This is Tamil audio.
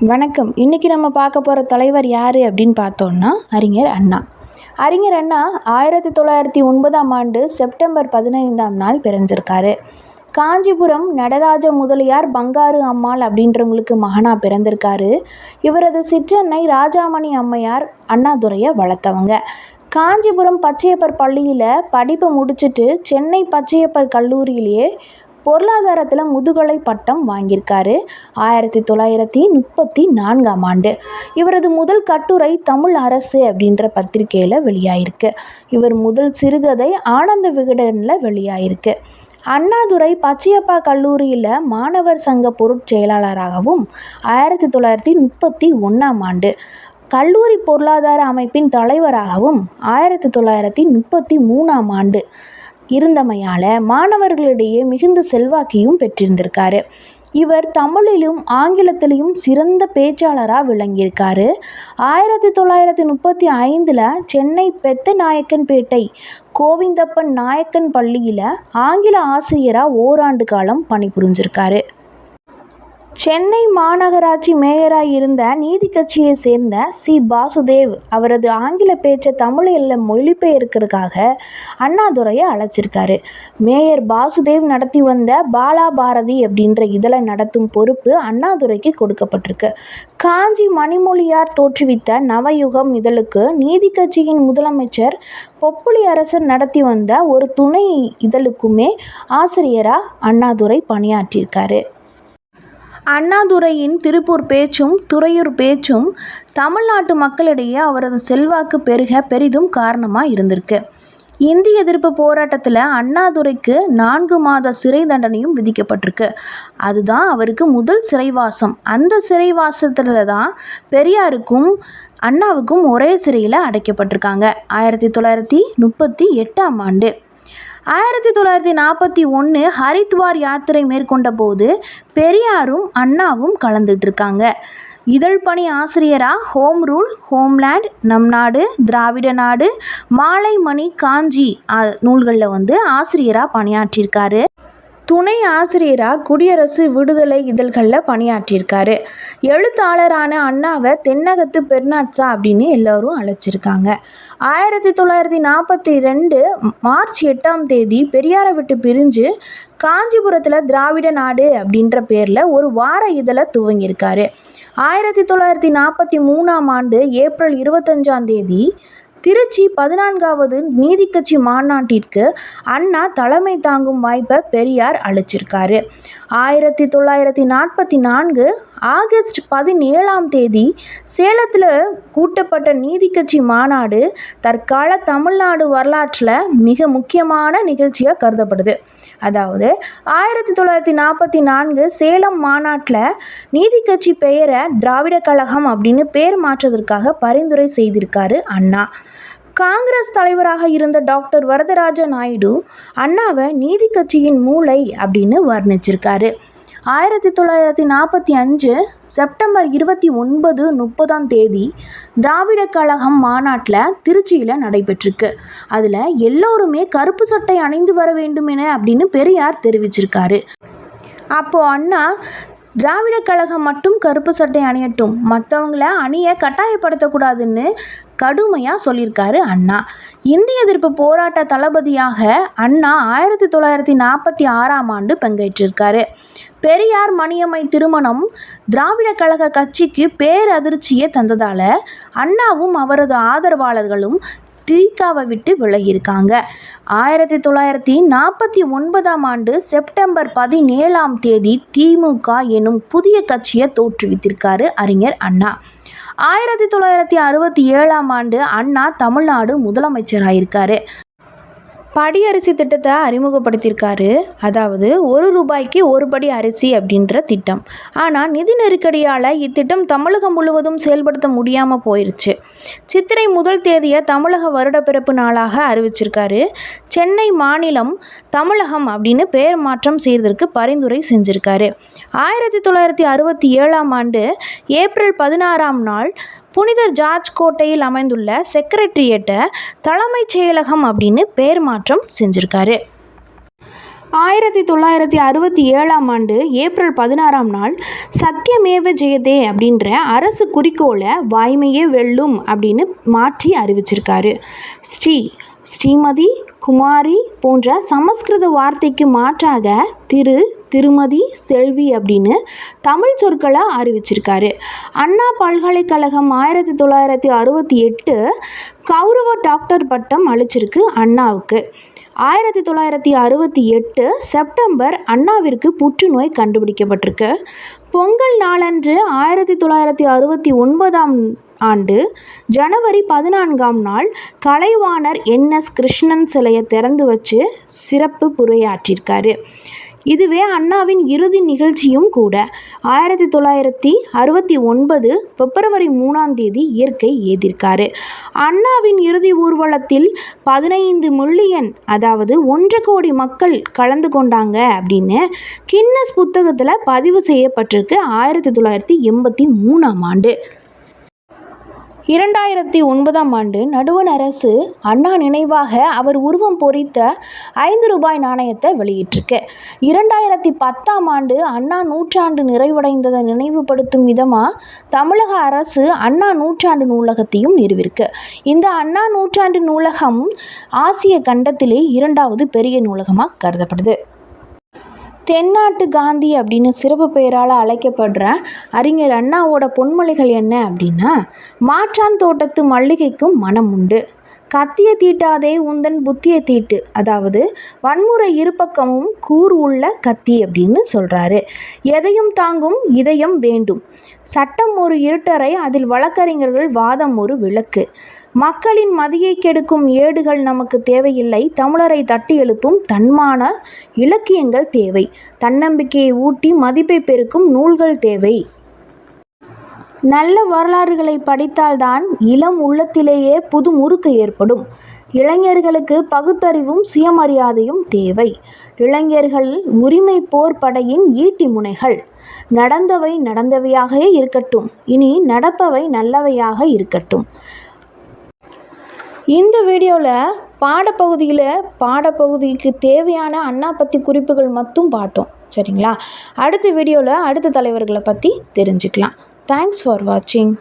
வணக்கம். இன்றைக்கி நம்ம பார்க்க போகிற தலைவர் யார் அப்படின்னு பார்த்தோன்னா அறிஞர் அண்ணா. அறிஞர் அண்ணா ஆயிரத்தி தொள்ளாயிரத்தி ஒன்பதாம் ஆண்டு செப்டம்பர் பதினைந்தாம் நாள் பிறந்திருக்காரு. காஞ்சிபுரம் நடராஜ முதலியார் பங்காரு அம்மாள் அப்படின்றவங்களுக்கு மகனாக பிறந்திருக்காரு. இவரது சிற்றன்னை ராஜாமணி அம்மையார் அண்ணாதுரையை வளர்த்தவங்க. காஞ்சிபுரம் பச்சையப்பர் பள்ளியில் படிப்பை முடிச்சுட்டு சென்னை பச்சையப்பர் கல்லூரியிலேயே பொருளாதாரத்தில் முதுகலை பட்டம் வாங்கியிருக்காரு. ஆயிரத்தி தொள்ளாயிரத்தி முப்பத்தி நான்காம் ஆண்டு. இவரது முதல் கட்டுரை தமிழ் அரசு அப்படின்ற பத்திரிகையில் வெளியாயிருக்கு. இவர் முதல் சிறுகதை ஆனந்த விகடனில் வெளியாயிருக்கு. அண்ணாதுரை பச்சையப்பா கல்லூரியில் மாணவர் சங்க பொருட்செயலாளராகவும் ஆயிரத்தி தொள்ளாயிரத்தி முப்பத்தி ஒன்றாம் ஆண்டு. கல்லூரி பொருளாதார அமைப்பின் தலைவராகவும் ஆயிரத்தி தொள்ளாயிரத்தி முப்பத்தி மூணாம் ஆண்டு. இருந்தமையால் மாணவர்களிடையே மிகுந்த செல்வாக்கையும் பெற்றிருந்திருக்காரு. இவர் தமிழிலும் ஆங்கிலத்திலையும் சிறந்த பேச்சாளராக விளங்கியிருக்காரு. ஆயிரத்தி தொள்ளாயிரத்தி முப்பத்தி ஐந்தில் சென்னை பெத்தநாயக்கன்பேட்டை கோவிந்தப்பன் நாயக்கன் பள்ளியில் ஆங்கில ஆசிரியராக ஓராண்டு காலம் பணிபுரிஞ்சிருக்காரு. சென்னை மாநகராட்சி மேயராக இருந்த நீதி கட்சியை சேர்ந்த சி. பாசுதேவ் அவரது ஆங்கில பேச்சை தமிழில் மொழிபெயர்க்கிறதுக்காக அண்ணாதுரையை அழைச்சிருக்காரு. மேயர் பாசுதேவ் நடத்தி வந்த பாலா பாரதி அப்படின்ற இதழை நடத்தும் பொறுப்பு அண்ணாதுரைக்கு கொடுக்கப்பட்டிருக்கு. காஞ்சி மணிமொழியார் தோற்றுவித்த நவயுகம் இதழுக்கு நீதி கட்சியின் முதலமைச்சர் பொப்புளி அரசர் நடத்தி வந்த ஒரு துணை இதழுக்குமே ஆசிரியராக அண்ணாதுரை பணியாற்றியிருக்காரு. அண்ணாதுரையின் திருப்பூர் பேச்சும் துறையூர் பேச்சும் தமிழ்நாட்டு மக்களிடையே அவரது செல்வாக்கு பெருக பெரிதும் காரணமாக இருந்திருக்கு. இந்திய எதிர்ப்பு போராட்டத்தில் அண்ணாதுரைக்கு நான்கு மாத சிறை தண்டனையும் விதிக்கப்பட்டிருக்கு. அதுதான் அவருக்கு முதல் சிறைவாசம். அந்த சிறைவாசத்தில் தான் பெரியாருக்கும் அண்ணாவுக்கும் ஒரே சிறையில் அடைக்கப்பட்டிருக்காங்க. ஆயிரத்தி தொள்ளாயிரத்தி முப்பத்தி எட்டாம் ஆண்டு. ஆயிரத்தி தொள்ளாயிரத்தி நாற்பத்தி ஒன்று ஹரித்வார் யாத்திரை மேற்கொண்ட போது பெரியாரும் அண்ணாவும் கலந்துட்டுருக்காங்க இதழ் பணி ஆசிரியராக ஹோம் ரூல் ஹோம்லேண்ட் நம் நாடு திராவிட நாடு மாலை மணி காஞ்சி நூல்களில் வந்து ஆசிரியராக பணியாற்றியிருக்காரு. துணை ஆசிரியராக குடியரசு விடுதலை இதழ்களில் பணியாற்றியிருக்காரு. எழுத்தாளரான அண்ணாவை தென்னகத்து பெர்னாட்ஸா அப்படின்னு எல்லோரும் அழைச்சிருக்காங்க. ஆயிரத்தி தொள்ளாயிரத்தி நாற்பத்தி ரெண்டு மார்ச் எட்டாம் தேதி பெரியாரை விட்டு பிரிஞ்சு காஞ்சிபுரத்தில் திராவிட நாடு அப்படின்ற பேரில் ஒரு வார இதழை துவங்கியிருக்காரு. ஆயிரத்தி தொள்ளாயிரத்தி நாற்பத்தி மூணாம் ஆண்டு ஏப்ரல் இருபத்தஞ்சாம் தேதி திருச்சி பதினான்காவது நீதிக்கட்சி மாநாட்டிற்கு அண்ணா தலைமை தாங்கும் வாய்ப்பை பெரியார் அளிச்சிருக்காரு. ஆயிரத்தி தொள்ளாயிரத்தி நாற்பத்தி நான்கு ஆகஸ்ட் பதினேழாம் தேதி சேலத்தில் கூட்டப்பட்ட நீதிக்கட்சி மாநாடு தற்கால தமிழ்நாடு வரலாற்றில் மிக முக்கியமான நிகழ்ச்சியாக கருதப்படுது. அதாவது ஆயிரத்தி தொள்ளாயிரத்தி நாற்பத்தி நான்கு சேலம் மாநாட்டில் நீதி கட்சி பெயரை திராவிட கழகம் அப்படின்னு பேர் மாற்றுவதற்காக பரிந்துரை செய்திருக்காரு அண்ணா. காங்கிரஸ் தலைவராக இருந்த டாக்டர் வரதராஜ நாயுடு அண்ணாவை நீதி கட்சியின் மூளை அப்படின்னு வர்ணிச்சிருக்காரு. ஆயிரத்தி தொள்ளாயிரத்தி நாற்பத்தி அஞ்சு செப்டம்பர் இருபத்தி ஒன்பது முப்பதாம் தேதி திராவிட கழகம் மாநாட்டில் திருச்சியில் நடைபெற்றிருக்கு. அதில் எல்லோருமே கருப்பு சட்டை அணிந்து வர வேண்டும் என அப்படின்னு பெரியார் தெரிவிச்சிருக்காரு. அப்போது அண்ணா திராவிட கழகம் மட்டும் கருப்பு சட்டை அணியட்டும். மற்றவங்கள அணிய கட்டாயப்படுத்தக்கூடாதுன்னு கடுமையாக சொல்லியிருக்காரு அண்ணா. இந்திய எதிர்ப்பு போராட்ட தளபதியாக அண்ணா ஆயிரத்தி தொள்ளாயிரத்தி நாற்பத்தி ஆறாம் ஆண்டு பங்கேற்றிருக்காரு. பெரியார் மணியம்மை திருமணம் திராவிட கழக கட்சிக்கு பேரதிர்ச்சியை தந்ததால் அண்ணாவும் அவரது ஆதரவாளர்களும் திகாவை விட்டு விலகியிருக்காங்க. ஆயிரத்தி தொள்ளாயிரத்தி நாற்பத்தி ஒன்பதாம் ஆண்டு செப்டம்பர் பதினேழாம் தேதி திமுக எனும் புதிய கட்சியை தோற்றுவித்திருக்காரு அறிஞர் அண்ணா. ஆயிரத்தி தொள்ளாயிரத்தி அறுபத்தி ஏழாம் ஆண்டு அண்ணா தமிழ்நாடு முதலமைச்சராயிருக்காரு. படி அரிசி திட்டத்தை அறிமுகப்படுத்தியிருக்காரு. அதாவது ஒரு ரூபாய்க்கு ஒரு படி அரிசி அப்படின்ற திட்டம். ஆனால் நிதி நெருக்கடியால் இத்திட்டம் தமிழகம் முழுவதும் செயல்படுத்த முடியாமல் போயிடுச்சு சித்திரை முதல் தேதியை தமிழக வருடப்பிறப்பு நாளாக அறிவிச்சிருக்காரு. சென்னை மாநிலம் தமிழகம் அப்படின்னு பெயர் மாற்றம் செய்வதற்கு பரிந்துரை செஞ்சுருக்காரு. ஆயிரத்தி தொள்ளாயிரத்தி அறுபத்தி ஏழாம் ஆண்டு ஏப்ரல் பதினாறாம் நாள் புனித ஜார்ஜ் கோட்டையில் அமைந்துள்ள செக்ரட்டரியேட்டை தலைமைச் செயலகம் அப்படின்னு பெயர் மாற்றம் செஞ்சுருக்காரு. ஆயிரத்தி தொள்ளாயிரத்தி அறுபத்தி ஏழாம் ஆண்டு ஏப்ரல் பதினாறாம் நாள் சத்தியமேவ ஜெயதே அப்படின்ற அரசு குறிக்கோளை வாய்மையே வெல்லும் அப்படின்னு மாற்றி அறிவிச்சிருக்காரு. ஸ்ரீ ஸ்ரீமதி குமாரி போன்ற சமஸ்கிருத வார்த்தைக்கு மாற்றாக திரு திருமதி செல்வி அப்படின்னு தமிழ் சொற்களை அறிவிச்சிருக்காரு. அண்ணா பல்கலைக்கழகம் ஆயிரத்தி தொள்ளாயிரத்தி அறுபத்தி எட்டு கௌரவ டாக்டர் பட்டம் அளிச்சிருக்கு அண்ணாவுக்கு. ஆயிரத்தி தொள்ளாயிரத்தி அறுபத்தி எட்டு செப்டம்பர் அண்ணாவிற்கு புற்றுநோய் கண்டுபிடிக்கப்பட்டிருக்கு. பொங்கல் நாளன்று ஆயிரத்தி தொள்ளாயிரத்தி அறுபத்தி ஒன்பதாம் ஆண்டு ஜனவரி பதினான்காம் நாள் கலைவாணர் என்எஸ் கிருஷ்ணன் சிலையை திறந்து வச்சு சிறப்பு புரையாற்றியிருக்காரு. இதுவே அண்ணாவின் இறுதி நிகழ்ச்சியும் கூட. ஆயிரத்தி தொள்ளாயிரத்தி அறுபத்தி ஒன்பது பிப்ரவரி மூணாம் தேதி இயற்கை ஏதிருக்காரு அண்ணாவின் இறுதி ஊர்வலத்தில் பதினைந்து மில்லியன் அதாவது ஒன்று கோடி மக்கள் கலந்து கொண்டாங்க அப்படின்னு கின்னஸ் புத்தகத்தில் பதிவு செய்யப்பட்டிருக்கு ஆயிரத்தி தொள்ளாயிரத்தி எண்பத்தி மூணாம் ஆண்டு. இரண்டாயிரத்தி ஒன்பதாம் ஆண்டு நடுவண் அரசு அண்ணா நினைவாக அவர் உருவம் பொறித்த ஐந்து ரூபாய் நாணயத்தை வெளியிட்டிருக்கு. இரண்டாயிரத்தி பத்தாம் ஆண்டு அண்ணா நூற்றாண்டு நிறைவடைந்ததை நினைவுபடுத்தும் விதமாக தமிழக அரசு அண்ணா நூற்றாண்டு நூலகத்தையும் நிறுவிருக்கு. இந்த அண்ணா நூற்றாண்டு நூலகம் ஆசிய கண்டத்திலே இரண்டாவது பெரிய நூலகமாக கருதப்படுது. தென்னாட்டு காந்தி அப்படின்னு சிறப்பு பெயரால் அழைக்கப்படுற அறிஞர் அண்ணாவோட பொன்மொழிகள் என்ன அப்படின்னா மாற்றான் தோட்டத்து மல்லிகைக்கும் மனம் உண்டு. கத்திய தீட்டாதே உந்தன் புத்திய தீட்டு. அதாவது வன்முறை இருபக்கமும் கூர் உள்ள கத்தி அப்படின்னு சொல்கிறாரு எதையும் தாங்கும் இதயம் வேண்டும். சட்டம் ஒரு இருட்டறை அதில் வழக்கறிஞர்கள் வாதம் ஒரு விளக்கு. மக்களின் மதியை கெடுக்கும் ஏடுகள் நமக்கு தேவையில்லை. தமிழரை தட்டி எழுப்பும் தன்மான இலக்கியங்கள் தேவை. தன்னம்பிக்கையை ஊட்டி மதிப்பை பெருக்கும் நூல்கள் தேவை. நல்ல வரலாறுகளை படித்தால்தான் இளம் உள்ளத்திலேயே புது முறுக்கு ஏற்படும். இளைஞர்களுக்கு பகுத்தறிவும் சுயமரியாதையும் தேவை. இளைஞர்கள் உரிமை போர் படையின் ஈட்டி முனைகள். நடந்தவை நடந்தவையாகவே இருக்கட்டும். இனி நடப்பவை நல்லவையாக இருக்கட்டும். இந்த வீடியோவில் பாடப்பகுதியில் பாடப்பகுதிக்கு தேவையான அண்ணா பற்றி குறிப்புகள் மட்டும் பார்த்தோம். சரிங்களா? அடுத்த வீடியோவில் அடுத்த தலைவர்களை பற்றி தெரிஞ்சுக்கலாம். தேங்க்ஸ் ஃபார் வாட்சிங்